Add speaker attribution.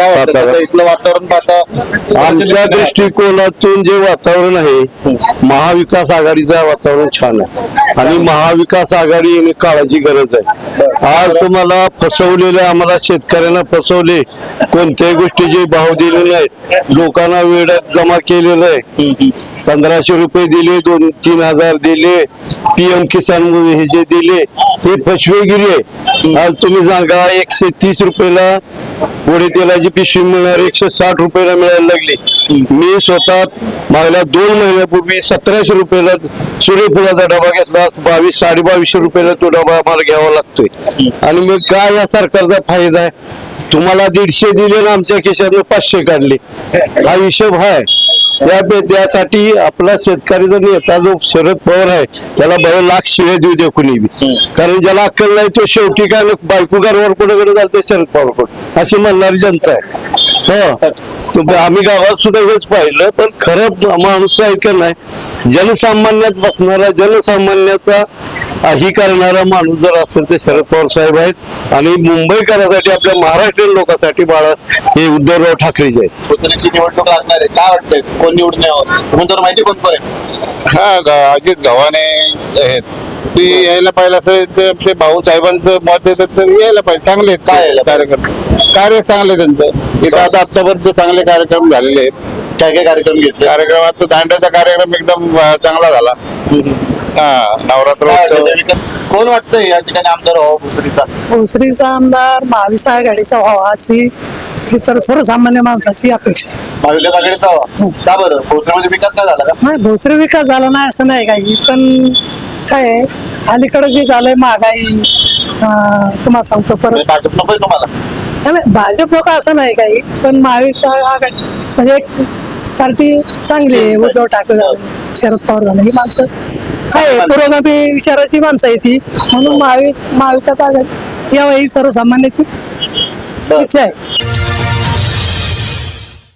Speaker 1: काय वाटतं?
Speaker 2: सातारा.
Speaker 1: सध्या इथलं वातावरण पाहता
Speaker 2: आमच्या दृष्टिकोनातून जे वातावरण आहे महाविकास आघाडीचं वातावरण छान आहे. आणि महाविकास आघाडी येणे काळाची गरज आहे. आज तुम्हाला फसवलेलं आम्हाला शेतकऱ्यांना फसवले कोणत्याही गोष्टीचे भाव दिले नाहीत लोकांना वेळात जमा केलेलं आहे. पंधराशे रुपये दिले दोन तीन हजार दिले पीएम किसान हे जे दिले हे फसवेगिरी आहे. आज तुम्ही सांगा एकशे तीस रुपयाला गोडे तेलाची पिशवी मिळणार एकशे साठ रुपयाला मिळायला लागली. मी स्वतः मागल्या दोन महिन्यापूर्वी सतराशे रुपयाला सूर्यफुलाचा डबा घेतला बावीस साडे बावीसशे रुपयाला तो डबा आम्हाला घ्यावा लागतोय. आणि मग काय या सरकारचा फायदा आहे? तुम्हाला दीडशे दिले ना आमच्या खिशातनं पाचशे काढले. हा हिशोब आहे त्यासाठी आपला शेतकरीचा नेता जो शरद पवार आहे त्याला बरं लाख शिवाय देऊ दे कुणी बी. कारण ज्याला अक्कल नाही तो शेवटी काय ना वर घरवर कोणाकडे चालते शरद पवार कोण अशी म्हणणारी जनता आहे. हो. आम्ही गावात सुद्धा हेच पाहिलं पण खरं माणूस आहे का नाही जनसामान्यात बसणारा जनसामान्याचा ही करणारा माणूस जर असेल तर शरद पवार साहेब आहेत. आणि मुंबईकरासाठी आपल्या महाराष्ट्रीयन लोकांसाठी बाळा हे उद्धवराव ठाकरेचे आहेत.
Speaker 1: निवडणूक लागणार आहे. काय वाटतंय? कोण निवडून यावं? माहिती कोण
Speaker 3: हा ग- अजित गव्हाणे आहेत. ती यायला पाहिजे असं ते आपले भाऊ साहेबांचं मत आहे तर ते यायला पाहिजे. चांगले आहेत काय यायला कार्यक्रम कार्य चांगले आहे त्यांचं. इथं आता आतापर्यंत चांगले कार्यक्रम झालेले आहेत.
Speaker 1: काय काय कार्यक्रम घेतले?
Speaker 3: कार्यक्रमात दांड्याचा कार्यक्रम एकदम चांगला झाला. हा नवरात्र
Speaker 1: काय वाटतं? कोण वाटतंय या ठिकाणी आमदार व्हावं भोसरीचा?
Speaker 4: भोसरीचा आमदार महाविस आघाडीचा व्हावा अशी इतर सर्वसामान्य माणसाची अपेक्षा आहे.
Speaker 1: महाविकास आघाडीचा व्हावा? का बरं? भोसरीमध्ये विकास नाही झाला का?
Speaker 4: नाही भोसरी विकास झाला नाही असं नाही काही पण काय आहे, अलीकडं जे झालंय महागाई अं, तुम्हाला सांगतो परत.
Speaker 1: म्हणजे भाजप नकोय तुम्हाला?
Speaker 4: नाही, नाही, भाजप लोक असं नाही काही पण महाविकास आघाडी म्हणजे एक पार्टी चांगली आहे उद्धव ठाकरे झाले शरद पवार झाले ही माणसं. आहे, पुरोगामी विचाराची माणसं आहे ती. म्हणून महाविकास महाविकास आघाडी यावं ही सर्वसामान्याची इच्छा आहे.